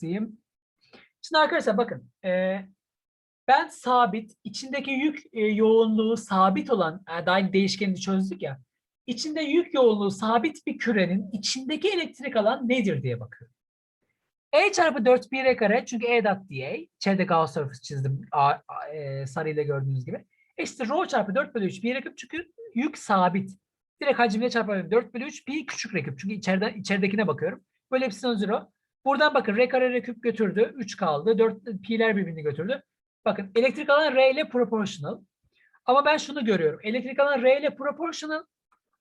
keseyim. Şimdi arkadaşlar bakın. e, ben sabit, içindeki yük e, yoğunluğu sabit olan e, dahil değişkenini çözdük ya. İçinde yük yoğunluğu sabit bir kürenin içindeki elektrik alan nedir diye bakıyorum. E çarpı 4 pi r kare çünkü E dot dA. İçeride Gauss surface çizdim a, a, e, sarıyla gördüğünüz gibi. Eşittir rho çarpı 4 bölü 3 pi r küp çünkü yük sabit. Direkt hacimle çarpıyorum. 4 bölü 3 pi küçük r. Çünkü içeride, içeridekine bakıyorum. Böyle epsilon 0. Buradan bakın r kare r küp götürdü. 3 kaldı. 4 pi'ler birbirini götürdü. Bakın elektrik alan R ile proportional. Ama ben şunu görüyorum. Elektrik alan R ile proportional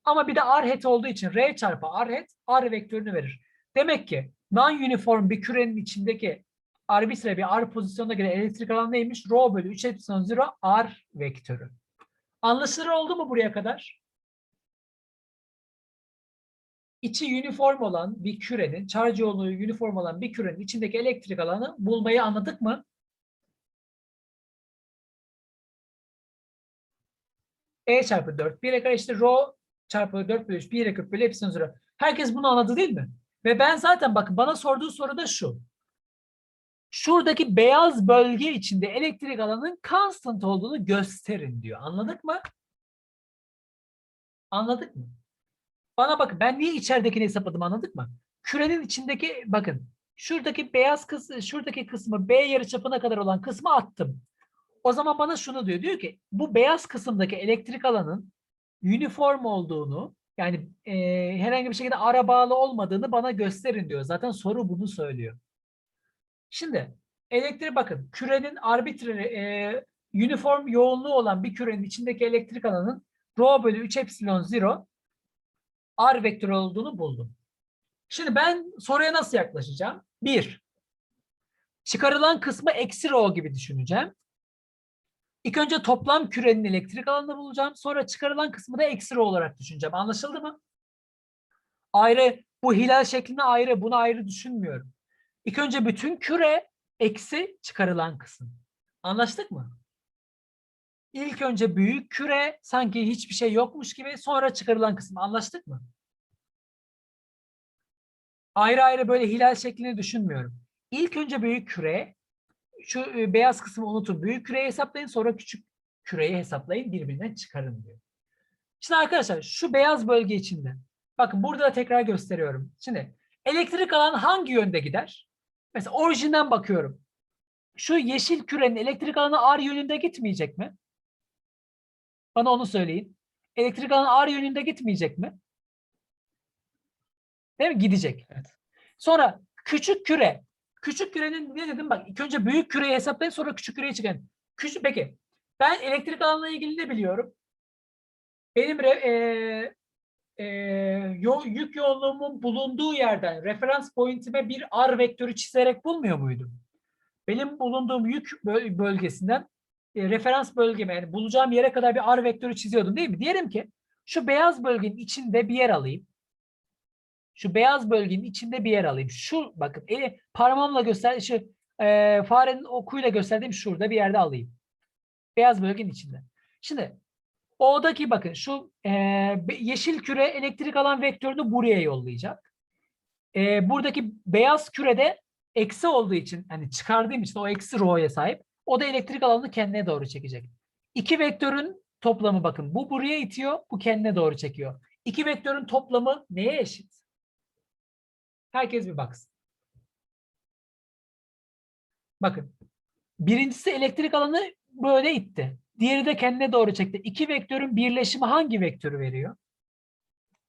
ama bir de R hat olduğu için R çarpı R hat R vektörünü verir. Demek ki non-uniform bir kürenin içindeki arbitre bir R pozisyonuna göre elektrik alan neymiş? Rho bölü 3 epsilon 0 R vektörü. Anlaşılır oldu mu buraya kadar? İçi uniform olan bir kürenin, charge yoğunluğu uniform olan bir kürenin içindeki elektrik alanı bulmayı anladık mı? E çarpı 4 1'e kare işte rho çarpı 4 bölü 3 1'e küp bölü epsilon 0. Herkes bunu anladı değil mi? Ve ben zaten bakın bana sorduğu soru da şu. Şuradaki beyaz bölge içinde elektrik alanının constant olduğunu gösterin diyor. Anladık mı? Anladık mı? Bana bakın ben niye içeridekini hesapladım anladık mı? Kürenin içindeki bakın şuradaki beyaz kısmı şuradaki kısmı B yarıçapına kadar olan kısmı attım. O zaman bana şunu diyor. Diyor ki bu beyaz kısımdaki elektrik alanın uniform olduğunu yani e, herhangi bir şekilde ara bağlı olmadığını bana gösterin diyor. Zaten soru bunu söylüyor. Şimdi elektrik bakın kürenin arbitrary e, uniform yoğunluğu olan bir kürenin içindeki elektrik alanın rho bölü 3 epsilon 0 r vektörü olduğunu buldum. Şimdi ben soruya nasıl yaklaşacağım? Bir, çıkarılan kısmı eksi rho gibi düşüneceğim. İlk önce toplam kürenin elektrik alanını bulacağım. Sonra çıkarılan kısmı da eksi rho olarak düşüneceğim. Anlaşıldı mı? Ayrı, bu hilal şeklinde ayrı, bunu ayrı düşünmüyorum. İlk önce bütün küre eksi çıkarılan kısım. Anlaştık mı? İlk önce büyük küre sanki hiçbir şey yokmuş gibi sonra çıkarılan kısım. Anlaştık mı? Ayrı ayrı böyle hilal şeklinde düşünmüyorum. İlk önce büyük küre şu e, beyaz kısmı unutun. Büyük küreyi hesaplayın sonra küçük küreyi hesaplayın birbirinden çıkarın diyor. Şimdi arkadaşlar şu beyaz bölge içinde bakın burada da tekrar gösteriyorum. Şimdi elektrik alan hangi yönde gider? Mesela orijinden bakıyorum. Şu yeşil kürenin elektrik alanı R yönünde gitmeyecek mi? Bana onu söyleyin. Elektrik alanı R yönünde gitmeyecek mi? Değil mi? Gidecek. Evet. Sonra küçük küre. Küçük kürenin ne dedim bak ilk önce büyük küreyi hesaplayın sonra küçük küreyi çıkarın. Küçük peki ben elektrik alanına ilgili ne biliyorum? Benim re, e, e, yo, yük yoğunluğumun bulunduğu yerden referans pointime bir R vektörü çizerek bulmuyor muydum? Benim bulunduğum yük böl- bölgesinden e, referans bölgeme yani bulacağım yere kadar bir R vektörü çiziyordum değil mi? Diyelim ki şu beyaz bölgenin içinde bir yer alayım. Şu beyaz bölgenin içinde bir yer alayım. Şu bakın eli parmağımla göster şu e, farenin okuyla gösterdiğim şurada bir yerde alayım. Beyaz bölgenin içinde. Şimdi O'daki bakın şu e, yeşil küre elektrik alan vektörünü buraya yollayacak. E, buradaki beyaz kürede eksi olduğu için hani çıkardığım için o eksi rho'ya sahip. O da elektrik alanını kendine doğru çekecek. İki vektörün toplamı bakın. Bu buraya itiyor, bu kendine doğru çekiyor. İki vektörün toplamı neye eşit? Herkes bir baksın. Bakın. Birincisi elektrik alanı böyle itti. Diğeri de kendine doğru çekti. İki vektörün birleşimi hangi vektörü veriyor?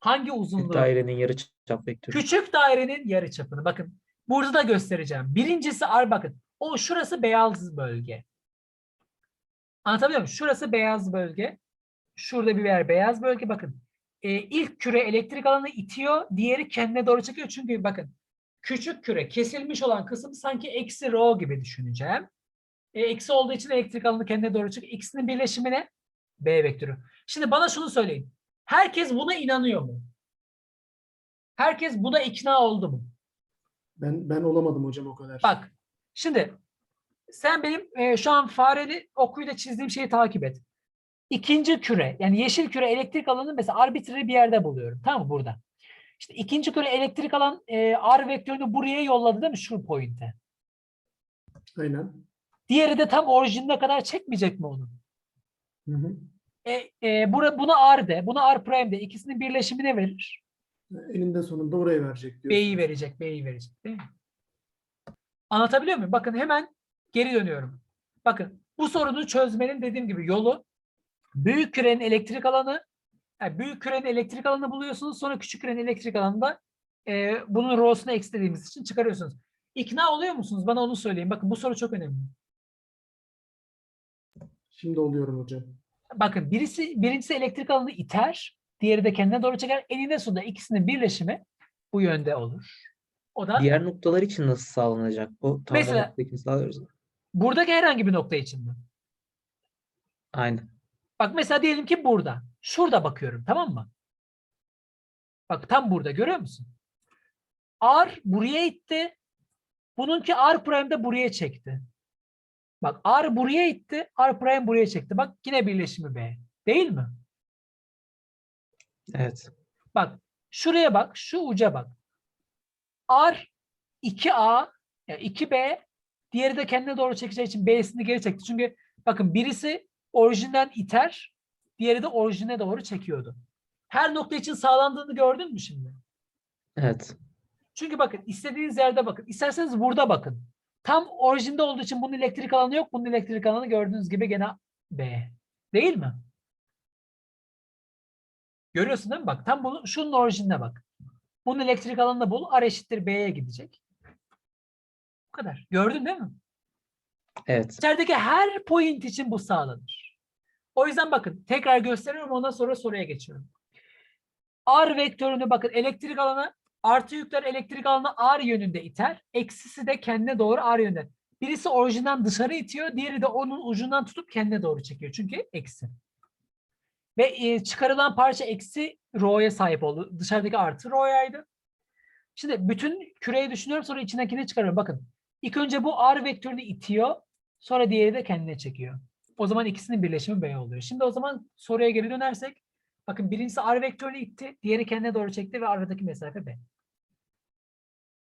Hangi uzunluğu? Dairenin yarıçap vektörü. Küçük dairenin yarıçapını. Bakın burada da göstereceğim. Birincisi ar bakın. O şurası beyaz bölge. Anlatabiliyor muyum? Şurası beyaz bölge. Şurada bir yer beyaz bölge. Bakın. Ee, ilk küre elektrik alanı itiyor. Diğeri kendine doğru çekiyor. Çünkü bakın küçük küre kesilmiş olan kısım sanki eksi rho gibi düşüneceğim. E, eksi olduğu için elektrik alanı kendine doğru çıkıyor. İkisinin birleşimi ne? B vektörü. Şimdi bana şunu söyleyin. Herkes buna inanıyor mu? Herkes buna ikna oldu mu? Ben ben olamadım hocam o kadar. Bak şimdi sen benim e, şu an fareli okuyla çizdiğim şeyi takip et. İkinci küre yani yeşil küre elektrik alanını mesela arbitrary bir yerde buluyorum. Tamam mı burada? İşte ikinci küre elektrik alan e, R vektörünü buraya yolladı değil mi? Şu pointe. Aynen. Diğeri de tam orijinine kadar çekmeyecek mi onu? Hı hı. E, e, bura, buna R de, buna R prime de. İkisinin birleşimi ne verir? Eninde sonunda oraya verecek diyor. B'yi verecek, B'yi verecek değil mi? Anlatabiliyor muyum? Bakın hemen geri dönüyorum. Bakın bu sorunu çözmenin dediğim gibi yolu büyük kürenin elektrik alanı, yani büyük kürenin elektrik alanını buluyorsunuz. Sonra küçük kürenin elektrik alanında e, bunun rho'sunu dediğimiz için çıkarıyorsunuz. İkna oluyor musunuz? Bana onu söyleyin. Bakın bu soru çok önemli. Şimdi oluyorum hocam. Bakın birisi birincisi elektrik alanı iter, diğeri de kendine doğru çeker. Eninde sonunda ikisinin birleşimi bu yönde olur. O da Diğer noktalar için nasıl sağlanacak bu? Mesela- sağlıyoruz. buradaki herhangi bir nokta için mi? Aynen. Bak mesela diyelim ki burada. Şurada bakıyorum tamam mı? Bak tam burada görüyor musun? R buraya itti. Bununki R prime de buraya çekti. Bak R buraya itti. R prime buraya çekti. Bak yine birleşimi B. Değil mi? Evet. Bak şuraya bak. Şu uca bak. R 2A yani 2B diğeri de kendine doğru çekeceği için B'sini geri çekti. Çünkü bakın birisi orijinden iter, diğeri de orijine doğru çekiyordu. Her nokta için sağlandığını gördün mü şimdi? Evet. Çünkü bakın istediğiniz yerde bakın. İsterseniz burada bakın. Tam orijinde olduğu için bunun elektrik alanı yok. Bunun elektrik alanı gördüğünüz gibi gene B. Değil mi? Görüyorsun değil mi? Bak tam bunu, şunun orijinine bak. Bunun elektrik alanını bul. R eşittir B'ye gidecek. Bu kadar. Gördün değil mi? Evet. İçerideki her point için bu sağlanır. O yüzden bakın tekrar gösteriyorum ondan sonra soruya geçiyorum. R vektörünü bakın elektrik alanı artı yükler elektrik alanı R yönünde iter. Eksisi de kendine doğru R yönünde. Birisi orijinden dışarı itiyor. Diğeri de onun ucundan tutup kendine doğru çekiyor. Çünkü eksi. Ve e, çıkarılan parça eksi rho'ya sahip oldu. Dışarıdaki artı rho'yaydı. Şimdi bütün küreyi düşünüyorum sonra içindekini çıkarıyorum. Bakın ilk önce bu R vektörünü itiyor. Sonra diğeri de kendine çekiyor. O zaman ikisinin birleşimi B oluyor. Şimdi o zaman soruya geri dönersek bakın birincisi R vektörünü itti, diğeri kendine doğru çekti ve aradaki mesafe B.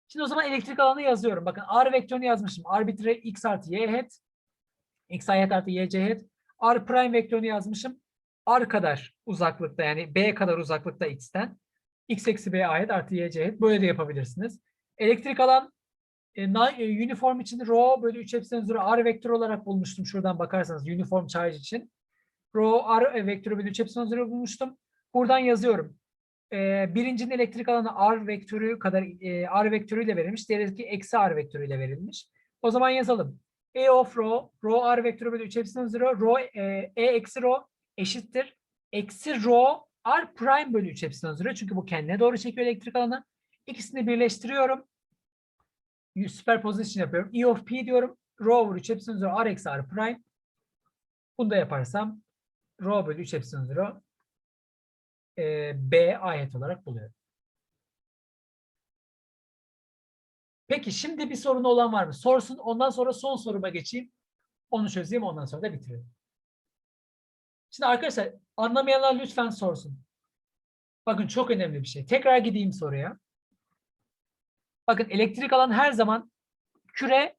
Şimdi o zaman elektrik alanı yazıyorum. Bakın R vektörünü yazmışım. Arbitre x artı y hat. x hat artı y c hat. R prime vektörünü yazmışım. R kadar uzaklıkta yani B kadar uzaklıkta x'ten. x eksi b a hat artı y hat. Böyle de yapabilirsiniz. Elektrik alan e, e, uniform için rho bölü 3 epsilon 0 r vektörü olarak bulmuştum. Şuradan bakarsanız uniform charge için. Rho r vektörü bölü 3 epsilon 0 bulmuştum. Buradan yazıyorum. E, birincinin elektrik alanı r vektörü kadar e, r vektörüyle verilmiş. Diğeri eksi r vektörüyle verilmiş. O zaman yazalım. E of rho, rho r vektörü bölü 3 epsilon 0, rho e, e eksi rho eşittir. Eksi rho r prime bölü 3 epsilon 0. Çünkü bu kendine doğru çekiyor elektrik alanı. İkisini birleştiriyorum superposition yapıyorum. E of P diyorum. Rho over 3 epsilon 0 R eksi R prime. Bunu da yaparsam rho bölü 3 epsilon 0 e, B ayet olarak buluyorum. Peki şimdi bir sorun olan var mı? Sorsun. Ondan sonra son soruma geçeyim. Onu çözeyim. Ondan sonra da bitirelim. Şimdi arkadaşlar anlamayanlar lütfen sorsun. Bakın çok önemli bir şey. Tekrar gideyim soruya. Bakın elektrik alan her zaman küre,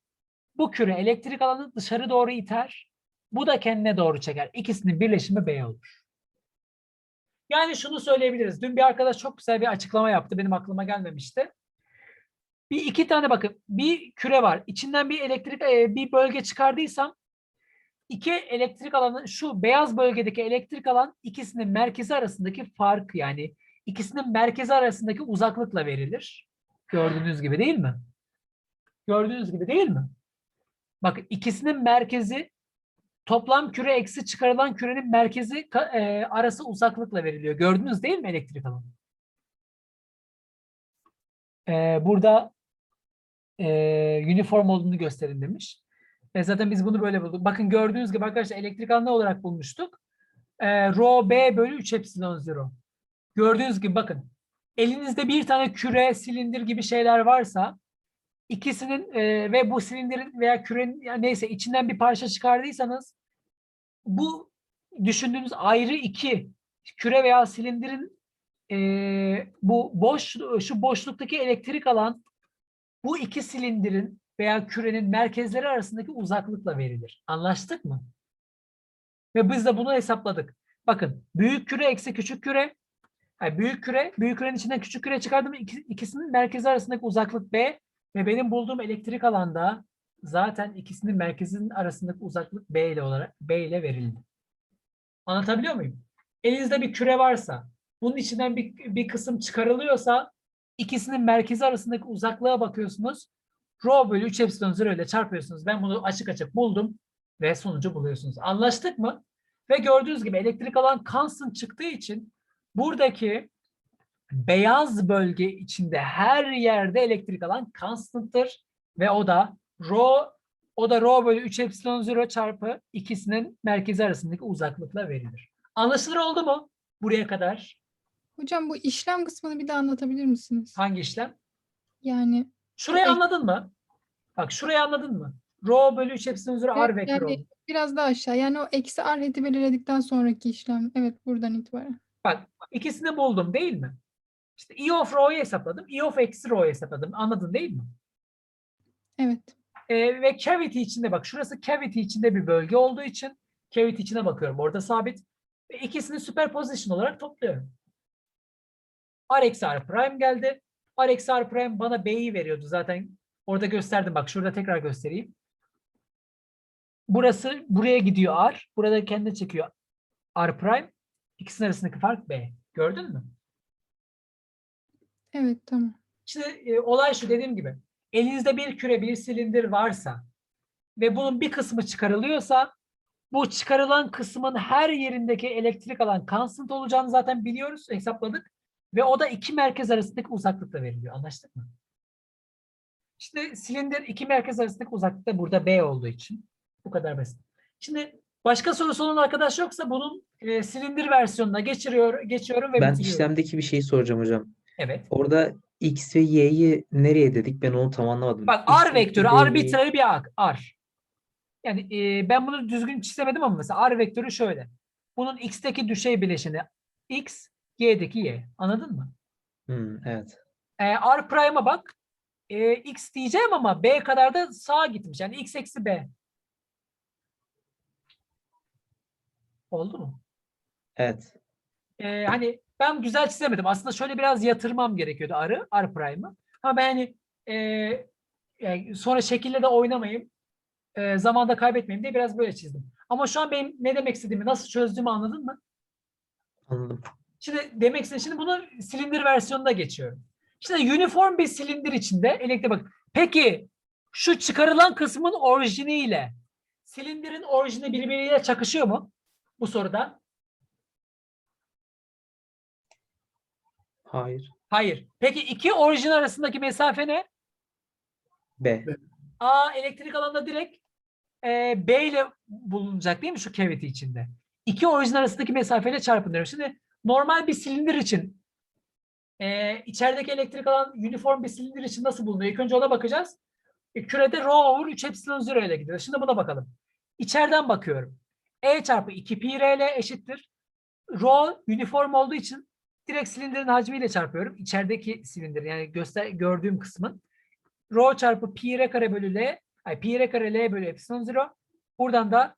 bu küre elektrik alanı dışarı doğru iter. Bu da kendine doğru çeker. İkisinin birleşimi B olur. Yani şunu söyleyebiliriz. Dün bir arkadaş çok güzel bir açıklama yaptı. Benim aklıma gelmemişti. Bir iki tane bakın. Bir küre var. İçinden bir elektrik e, bir bölge çıkardıysam iki elektrik alanı şu beyaz bölgedeki elektrik alan ikisinin merkezi arasındaki fark yani ikisinin merkezi arasındaki uzaklıkla verilir. Gördüğünüz gibi değil mi? Gördüğünüz gibi değil mi? Bakın ikisinin merkezi toplam küre eksi çıkarılan kürenin merkezi e, arası uzaklıkla veriliyor. Gördünüz değil mi elektrik alanı? E, burada e, uniform olduğunu gösterin demiş. E, zaten biz bunu böyle bulduk. Bakın gördüğünüz gibi arkadaşlar elektrik alanı olarak bulmuştuk? E, rho b bölü 3 epsilon 0. Gördüğünüz gibi bakın elinizde bir tane küre, silindir gibi şeyler varsa ikisinin e, ve bu silindirin veya kürenin yani neyse içinden bir parça çıkardıysanız bu düşündüğünüz ayrı iki küre veya silindirin eee, bu boş şu boşluktaki elektrik alan bu iki silindirin veya kürenin merkezleri arasındaki uzaklıkla verilir. Anlaştık mı? Ve biz de bunu hesapladık. Bakın büyük küre eksi küçük küre. Yani büyük küre, büyük kürenin içinden küçük küre çıkardım. İki, ikisinin merkezi arasındaki uzaklık B ve benim bulduğum elektrik alanda zaten ikisinin merkezinin arasındaki uzaklık B ile olarak B ile verildi. Anlatabiliyor muyum? Elinizde bir küre varsa, bunun içinden bir, bir kısım çıkarılıyorsa ikisinin merkezi arasındaki uzaklığa bakıyorsunuz. Rho bölü 3 epsilon 0 ile çarpıyorsunuz. Ben bunu açık açık buldum ve sonucu buluyorsunuz. Anlaştık mı? Ve gördüğünüz gibi elektrik alan constant çıktığı için buradaki beyaz bölge içinde her yerde elektrik alan constant'tır ve o da rho o da rho bölü 3 epsilon 0 çarpı ikisinin merkezi arasındaki uzaklıkla verilir. Anlaşılır oldu mu buraya kadar? Hocam bu işlem kısmını bir daha anlatabilir misiniz? Hangi işlem? Yani Şurayı Ek- anladın mı? Bak şurayı anladın mı? Rho bölü 3 epsilon 0 r Evet, vektör yani oldu. biraz daha aşağı. Yani o eksi r heti belirledikten sonraki işlem. Evet buradan itibaren. Bak ikisini buldum değil mi? İşte E of rho'yu hesapladım. E of eksi rho'yu hesapladım. Anladın değil mi? Evet. Ee, ve cavity içinde bak şurası cavity içinde bir bölge olduğu için cavity içine bakıyorum. Orada sabit. Ve ikisini superposition olarak topluyorum. R eksi R prime geldi. R eksi R prime bana B'yi veriyordu zaten. Orada gösterdim bak şurada tekrar göstereyim. Burası buraya gidiyor R. Burada kendi çekiyor R prime. İkisinin arasındaki fark B. Gördün mü? Evet tamam. Şimdi e, olay şu dediğim gibi. Elinizde bir küre, bir silindir varsa ve bunun bir kısmı çıkarılıyorsa bu çıkarılan kısmın her yerindeki elektrik alan constant olacağını zaten biliyoruz, hesapladık. Ve o da iki merkez arasındaki uzaklıkla veriliyor. Anlaştık mı? İşte silindir iki merkez arasındaki uzaklıkta burada B olduğu için. Bu kadar basit. Şimdi başka sorusu olan arkadaş yoksa bunun e, silindir versiyonuna geçiriyor, geçiyorum ve Ben bitiriyorum. işlemdeki bir şey soracağım hocam. Evet. Orada X ve Y'yi nereye dedik? Ben onu tam anlamadım. Bak R vektörü arbitrary bir ak- R. Yani e, ben bunu düzgün çizemedim ama mesela R vektörü şöyle. Bunun X'teki düşey bileşeni X, Y'deki Y. Anladın mı? Hmm, evet. E, R prime'a bak. E, X diyeceğim ama B kadar da sağa gitmiş. Yani X eksi B. Oldu mu? Evet. e, hani ben güzel çizemedim. Aslında şöyle biraz yatırmam gerekiyordu R'ı, R prime'ı. Ama ben hani e, yani sonra şekilde de oynamayayım. E, zamanda kaybetmeyeyim diye biraz böyle çizdim. Ama şu an benim ne demek istediğimi, nasıl çözdüğümü anladın mı? Anladım. Şimdi demek istediğim, şimdi bunu silindir versiyonunda geçiyorum. Şimdi uniform bir silindir içinde elektrik bak. Peki şu çıkarılan kısmın orijiniyle silindirin orijini birbiriyle çakışıyor mu? Bu soruda. Hayır. Hayır. Peki iki orijin arasındaki mesafe ne? B. A elektrik alanında direkt e, B ile bulunacak değil mi şu cavity içinde? İki orijin arasındaki mesafeyle çarpın diyorum. Şimdi normal bir silindir için e, içerideki elektrik alan uniform bir silindir için nasıl bulunuyor? İlk önce ona bakacağız. E, kürede rho over 3 epsilon 0 ile gidiyor. Şimdi buna bakalım. İçeriden bakıyorum. E çarpı 2 pi r ile eşittir. Rho uniform olduğu için direkt silindirin hacmiyle çarpıyorum. İçerideki silindir yani göster gördüğüm kısmın. Rho çarpı pi r kare bölü l ay pi r kare l bölü epsilon 0. Buradan da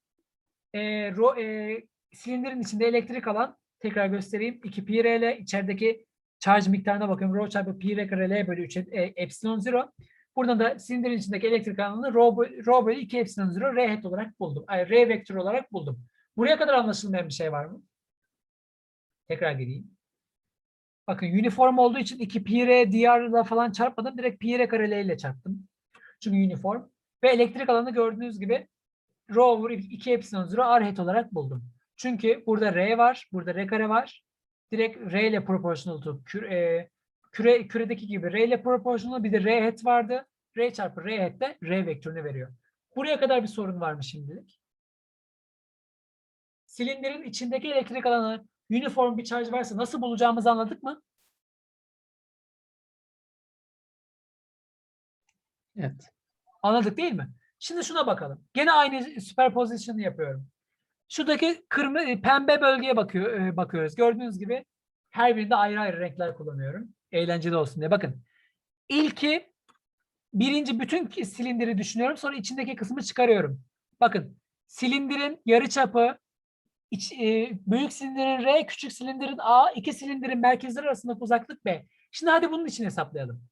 e, ro, e, silindirin içinde elektrik alan tekrar göstereyim. 2 pi r l içerideki charge miktarına bakıyorum. Rho çarpı pi r kare l bölü 3 e, epsilon 0. Buradan da silindirin içindeki elektrik alanını rho, rho bölü 2 epsilon 0 r hat olarak buldum. Ay, r vektör olarak buldum. Buraya kadar anlaşılmayan bir şey var mı? Tekrar geleyim. Bakın uniform olduğu için 2 pi r diyarla falan çarpmadım. Direkt pi r kare l ile çarptım. Çünkü uniform. Ve elektrik alanı gördüğünüz gibi rho over 2 epsilon 0 r hat olarak buldum. Çünkü burada r var. Burada r kare var. Direkt r ile proportional to kü- e, küre, küredeki gibi r ile proportional bir de r hat vardı. r çarpı r hat de r vektörünü veriyor. Buraya kadar bir sorun var mı şimdilik? Silindirin içindeki elektrik alanı uniform bir charge varsa nasıl bulacağımızı anladık mı? Evet. Anladık değil mi? Şimdi şuna bakalım. Gene aynı superposition'ı yapıyorum. Şuradaki kırmızı pembe bölgeye bakıyor e, bakıyoruz. Gördüğünüz gibi Her birinde ayrı ayrı renkler kullanıyorum. Eğlenceli olsun diye. Bakın. İlki birinci bütün silindiri düşünüyorum. Sonra içindeki kısmı çıkarıyorum. Bakın. Silindirin yarıçapı iç, e, büyük silindirin R, küçük silindirin A, iki silindirin merkezleri arasındaki uzaklık B. Şimdi hadi bunun için hesaplayalım.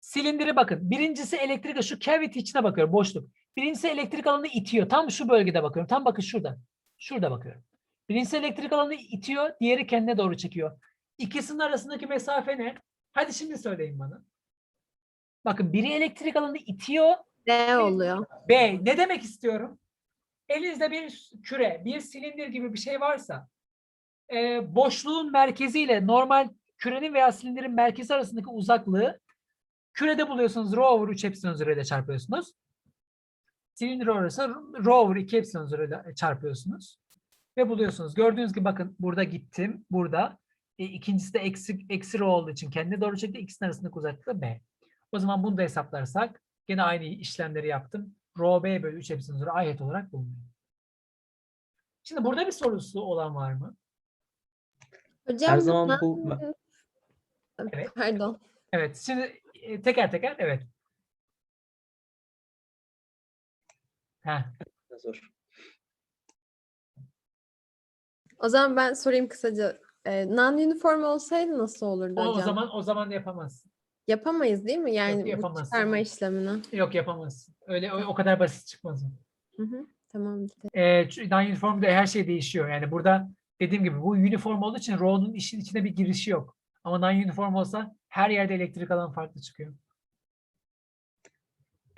Silindiri bakın. Birincisi elektrik şu cavity içine bakıyorum boşluk. Birincisi elektrik alanı itiyor. Tam şu bölgede bakıyorum. Tam bakın şurada. Şurada bakıyorum. Birincisi elektrik alanı itiyor, diğeri kendine doğru çekiyor. İkisinin arasındaki mesafe ne? Hadi şimdi söyleyin bana. Bakın biri elektrik alanı itiyor, D oluyor. B ne demek istiyorum? Elinizde bir küre, bir silindir gibi bir şey varsa e, boşluğun merkeziyle normal kürenin veya silindirin merkezi arasındaki uzaklığı kürede buluyorsunuz rho over 3 epsilon 0 ile çarpıyorsunuz. Silindir orası rho over 2 epsilon 0 ile çarpıyorsunuz. Ve buluyorsunuz. Gördüğünüz gibi bakın burada gittim. Burada. E, ikincisi de eksi, eksi rho olduğu için kendine doğru çekti. İkisinin arasındaki uzaklık da B. O zaman bunu da hesaplarsak Gene aynı işlemleri yaptım. Rho B bölü 3 epsilon 0 ayet olarak bulunuyor. Şimdi burada bir sorusu olan var mı? Hocam Her zaman bu Evet. Pardon. Evet. Şimdi e, teker teker evet. Heh, zor. O zaman ben sorayım kısaca. Ee, non-uniform olsaydı nasıl olurdu o, o hocam? zaman o zaman yapamazsın. Yapamayız değil mi? Yani bu yapamazsın. çıkarma işlemini. Yok yapamazsın. Öyle o, o kadar basit çıkmaz. o. Hı hı. Tamam. E, çünkü non-uniform'da her şey değişiyor. Yani burada dediğim gibi bu uniform olduğu için rho'nun işin içine bir girişi yok. Ama non-uniform olsa her yerde elektrik alan farklı çıkıyor.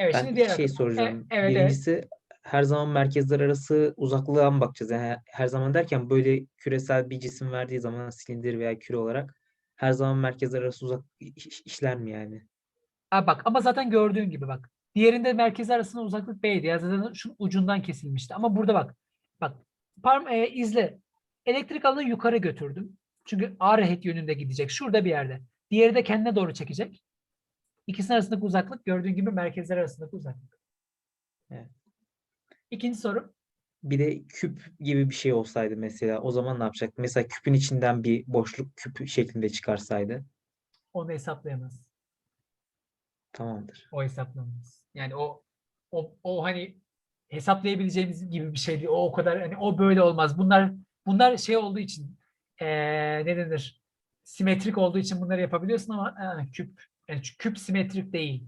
Evet Ben şimdi diğer şey akım. E, soracağım. evet, evet. Birincisi her zaman merkezler arası uzaklığa mı bakacağız? Yani her zaman derken böyle küresel bir cisim verdiği zaman silindir veya küre olarak her zaman merkezler arası uzak iş- işler mi yani? Ha bak ama zaten gördüğün gibi bak. Diğerinde merkez arasında uzaklık B'ydi. Ya zaten şu ucundan kesilmişti. Ama burada bak. Bak. Parm e, izle. Elektrik alanı yukarı götürdüm. Çünkü A rehet yönünde gidecek. Şurada bir yerde. Diğeri de kendine doğru çekecek. İkisinin arasındaki uzaklık gördüğün gibi merkezler arasındaki uzaklık. Evet. İkinci soru. Bir de küp gibi bir şey olsaydı mesela o zaman ne yapacak? Mesela küpün içinden bir boşluk küp şeklinde çıkarsaydı Onu hesaplayamaz. tamamdır. O hesaplanmaz. Yani o o, o hani hesaplayabileceğimiz gibi bir şey değil. O o kadar hani o böyle olmaz. Bunlar bunlar şey olduğu için eee ne denir? Simetrik olduğu için bunları yapabiliyorsun ama eee, küp yani çünkü küp simetrik değil.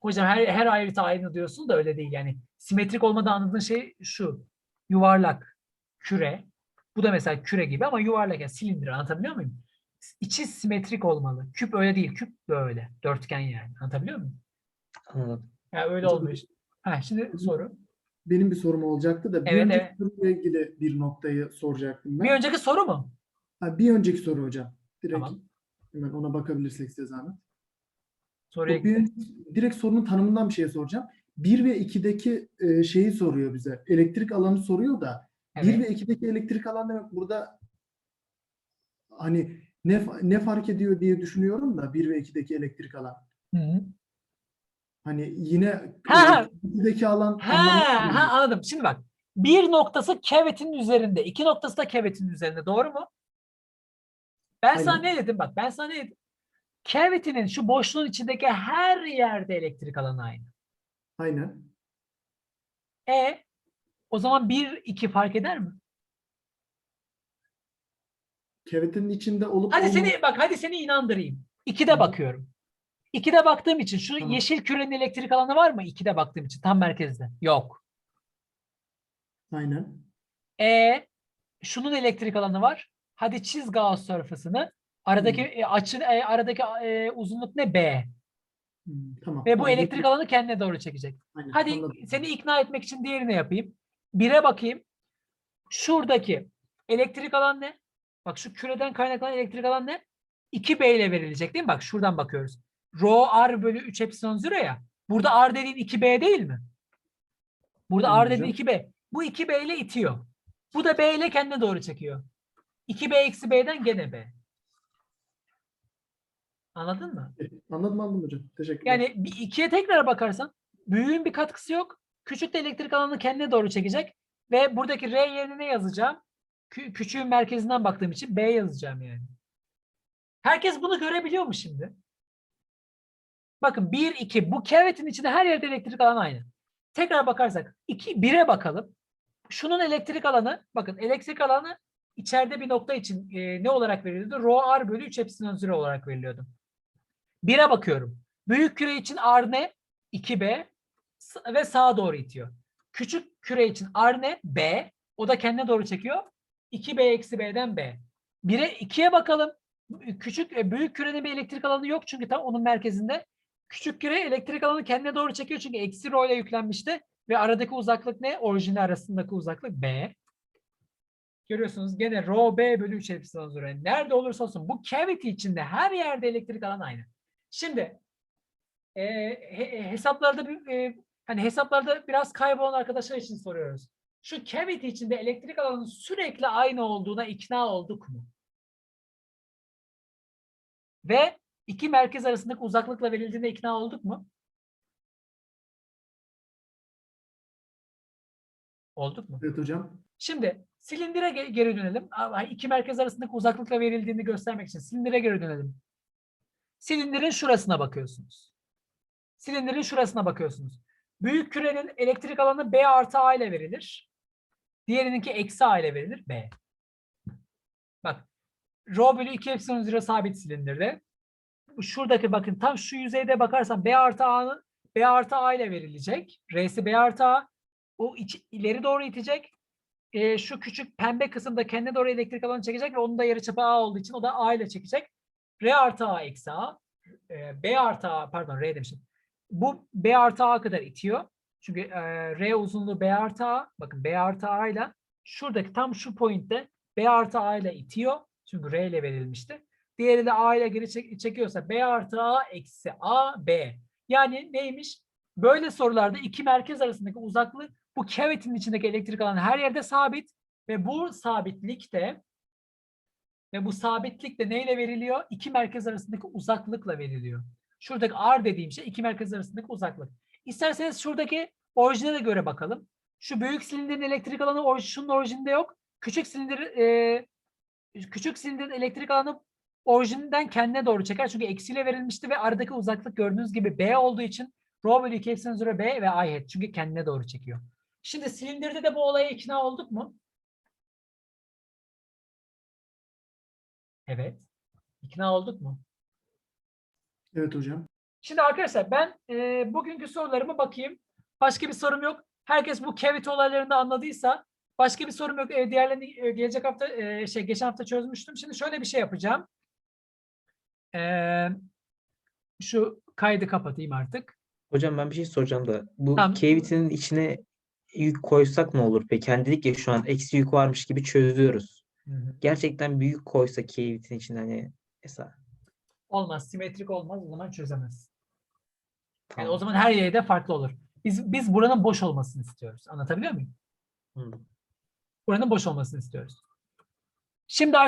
Hocam her her ayrıtı aynı diyorsun da öyle değil. Yani simetrik olmadan anladığın şey şu. Yuvarlak küre. Bu da mesela küre gibi ama yuvarlak yani silindir anlatabiliyor muyum? İçi simetrik olmalı. Küp öyle değil. Küp böyle. Dörtgen yani. Anlatabiliyor muyum? Anladım. Ya öyle Hocam, olmuyor. Ha, şimdi soru. Benim bir sorum olacaktı da bir Evet, önceki evet. soruyla ilgili bir noktayı soracaktım ben. Bir önceki soru mu? Ha, bir önceki soru hocam. Direkt Tamam. Hemen ona bakabilirsek size zahmet. Soruya O bir direkt sorunun tanımından bir şey soracağım. 1 ve 2'deki e, şeyi soruyor bize. Elektrik alanı soruyor da 1 Evet. ve 2'deki elektrik alan demek burada hani ne ne fark ediyor diye düşünüyorum da 1 ve 2'deki elektrik alan. Hı hı. Hani yine Ha, 2'deki alan Ha, ha, anladım. Şimdi bak. Bir noktası cavity'nin üzerinde. iki noktası da cavity'nin üzerinde. Doğru mu? Ben sana Aynen. ne dedim? Bak ben sana ne dedim? Cavity'nin şu boşluğun içindeki her yerde elektrik alanı aynı. Aynen. E o zaman bir iki fark eder mi? Cavity'nin içinde olup Hadi olmaması- seni bak hadi seni inandırayım. Hı İkide hı. bakıyorum. İkide baktığım için şu Tamam. yeşil kürenin elektrik alanı var mı? İkide baktığım için tam merkezde. Yok. Aynen. E şunun elektrik alanı var. Hadi çiz Gauss surface'ını. Aradaki e, açı e, aradaki e, uzunluk ne? B. Hmm, tamam. Ve bu Tamam, elektrik alanı kendine doğru çekecek. Aynen, Hadi anladım. seni ikna etmek için diğerini yapayım. Bire bakayım. Şuradaki elektrik alan ne? Bak şu küreden kaynaklanan elektrik alan ne? 2B ile verilecek değil mi? Bak şuradan bakıyoruz. Rho R bölü 3 epsilon 0 ya. Burada R dediğin 2B değil mi? Burada Tamam R dediğin hocam. 2B. Bu 2B ile itiyor. Bu da B ile kendine doğru çekiyor. 2B eksi B'den gene B. Anladın mı? Anladım anladım hocam. Teşekkürler. Yani bir ikiye tekrar bakarsan büyüğün bir katkısı yok. Küçük de elektrik alanını kendine doğru çekecek. Ve buradaki R yerine ne yazacağım? Kü- küçüğün merkezinden baktığım için B yazacağım yani. Herkes bunu görebiliyor mu şimdi? Bakın 1, 2 bu cavity'nin içinde her yerde elektrik alanı aynı. Tekrar bakarsak 2, 1'e bakalım. Şunun elektrik alanı bakın elektrik alanı içeride bir nokta için e, ne olarak veriliyordu? Rho r bölü 3 epsilon 0 olarak veriliyordu. 1'e bakıyorum. Büyük küre için r ne? 2b S- ve sağa doğru itiyor. Küçük küre için r ne? b. O da kendine doğru çekiyor. 2b eksi b'den b. 1'e 2'ye bakalım. Küçük e, büyük kürenin bir elektrik alanı yok çünkü tam onun merkezinde. Küçük küre elektrik alanı kendine doğru çekiyor çünkü eksi rho ile yüklenmişti ve aradaki uzaklık ne? Orijinal arasındaki uzaklık b. Görüyorsunuz gene rho b bölü 3 epsilon zero. Nerede olursa olsun bu cavity içinde her yerde elektrik alanı aynı. Şimdi e, he- hesaplarda bir, e, hani hesaplarda biraz kaybolan arkadaşlar için soruyoruz. Şu cavity içinde elektrik alanının sürekli aynı olduğuna ikna olduk mu? Ve iki merkez arasındaki uzaklıkla verildiğine ikna olduk mu? Olduk mu? Evet hocam. Şimdi silindire ge- geri dönelim. İki merkez arasındaki uzaklıkla verildiğini göstermek için silindire geri dönelim. Silindirin şurasına bakıyorsunuz. Silindirin şurasına bakıyorsunuz. Büyük kürenin elektrik alanı B artı A ile verilir. Diğerininki eksi A ile verilir. B. Bak. Rho bölü 2 epsilon 0 sabit silindirde. Şuradaki bakın tam şu yüzeyde bakarsan B artı A'nın B artı A ile verilecek. R'si B artı A. O iç, ileri doğru itecek e, şu küçük pembe kısımda kendine doğru elektrik alanı çekecek ve onun da yarıçapı A olduğu için o da A ile çekecek. R artı A eksi A. e, B artı A pardon R demişim. Bu B artı A kadar itiyor. Çünkü e, R uzunluğu B artı A. Bakın B artı A ile şuradaki tam şu pointte B artı A ile itiyor. Çünkü R ile verilmişti. Diğeri de A ile geri çek- çekiyorsa B artı A eksi A B. Yani neymiş? Böyle sorularda iki merkez arasındaki uzaklık bu cavity'nin içindeki elektrik alanı her yerde sabit ve bu sabitlik de ve bu sabitlik de neyle veriliyor? İki merkez arasındaki uzaklıkla veriliyor. Şuradaki R dediğim şey iki merkez arasındaki uzaklık. İsterseniz şuradaki orijine de göre bakalım. Şu büyük silindirin elektrik alanı or- şunun orijinde yok. Küçük silindir e, küçük silindirin elektrik alanı orijinden kendine doğru çeker. Çünkü eksiyle verilmişti ve aradaki uzaklık gördüğünüz gibi B olduğu için Rho bölü 2 epsilon 0 B ve I hat. Çünkü kendine doğru çekiyor. Şimdi silindirde de bu olaya ikna olduk mu? Evet. İkna olduk mu? Evet hocam. Şimdi arkadaşlar ben e, bugünkü sorularıma bakayım. Başka bir sorum yok. Herkes bu cavity olaylarını anladıysa başka bir sorum yok. E, diğerlerini e, gelecek hafta e, şey geçen hafta çözmüştüm. Şimdi şöyle bir şey yapacağım. E, şu kaydı kapatayım artık. Hocam ben bir şey soracağım da bu Tamam. cavity'nin içine yük koysak ne olur peki? Hani dedik ya şu an eksi yük varmış gibi çözüyoruz. Gerçekten büyük koysa cavity'nin içine hani mesela Olmaz. Simetrik olmaz. O zaman çözemez. Yani tamam. o zaman her yerde farklı olur. Biz biz buranın boş olmasını istiyoruz. Anlatabiliyor muyum? Hı. Buranın boş olmasını istiyoruz. Şimdi